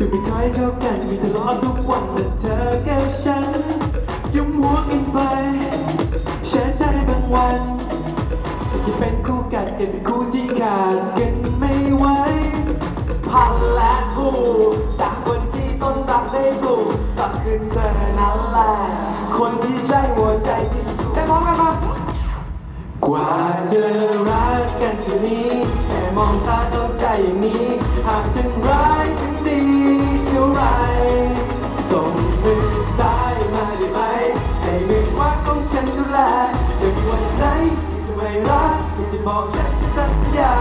วันแต่เธอกับฉันยุ่งหัวกันไปเสียใจบางวันที่เป็นคู่กัดกันเป็นคู่ที่ขาดกันไม่ไหวพันและคู่จากคนที่ต้นรักได้ปลูกก็คือเธอนั่นแหละคนที่ใช่หัวใจที่ถูกแต่มองกันมากว่าจะรักกันทีนี้แค่มองตาเข้าใจอย่างนี้ หากถึงร้ายถึงดี ส่งมือซ้ายมาได้ไหมให้มือขวาของฉันดูแลจะมีวันไหนที่จะไม่รักที่จะบอกฉันสัญญา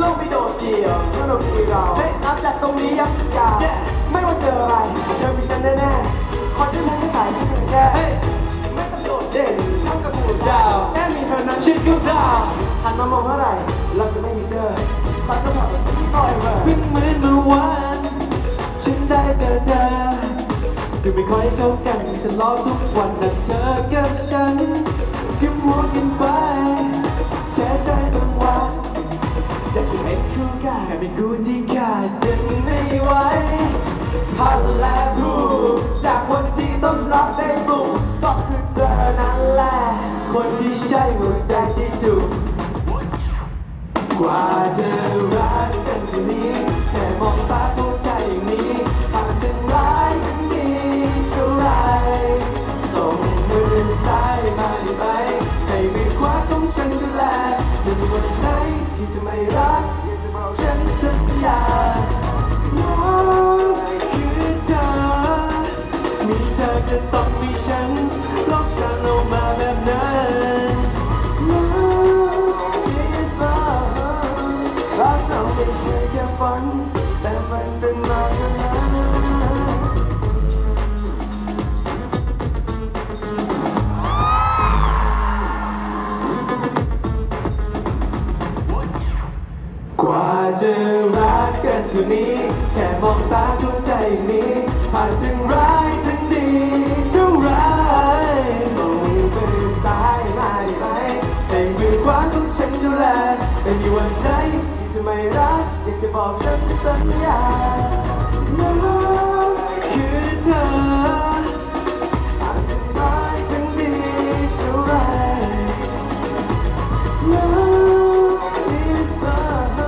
โลกไม่โดดเดี่ยวฉันเรามีเราเฮ้ยนับจากตรงนี้ยับยาวไม่ว่าเจออะไรเธอมีฉันแน่ๆขอฉันทำให้หายคิดถึงแค่เฮ้ยไม่ต้องโดดเด่นเท่ากับหมู่ดาวแค่มีเธอนั้นชิดก็ดาวหันมามองเมื่อไหร่เราจะไม่มีเธอตอนก็ถอดที่ปล่อยมาวิ่งเหมือน คือไม่ค่อยเข้ากันฉันรอทุกวันแต่เธอกับฉันคือมัวกันไปแช่ใจบางวันจะคิดเป็นคู่กันแค่เป็นคู่ที่ขาดกันไม่ไหวพันและคู่จากคนที่ต้องรับได้ปลุกก็คือเธอนั่นแหละคนที่ใช่หัวใจที่ถูกกว่าจะรักกันทีนี้แค่มองตาเจะต้องมีฉันลบกันออกมาแบบนั้น Love is love รักเราไม่ใช่แค่ฝัน แต่มันเป็นมากันแล้วกว่าจะรักกันเท่านี้ แค่มองตาเข้าใจนี้ ไม่มีวันไหนที่จะไม่รักอยากจะบอกฉันสัญญาว่าคือเธอผ่านถึงร้ายถึงดีเท่าไร Love is love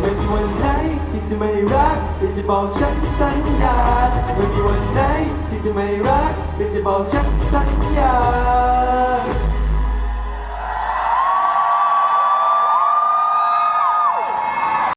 ไม่มีวันไหนที่จะไม่รักอยากจะบอกฉันสัญญาไม่มีวันไหนที่จะไม่รักอยากจะบอกฉันสัญญา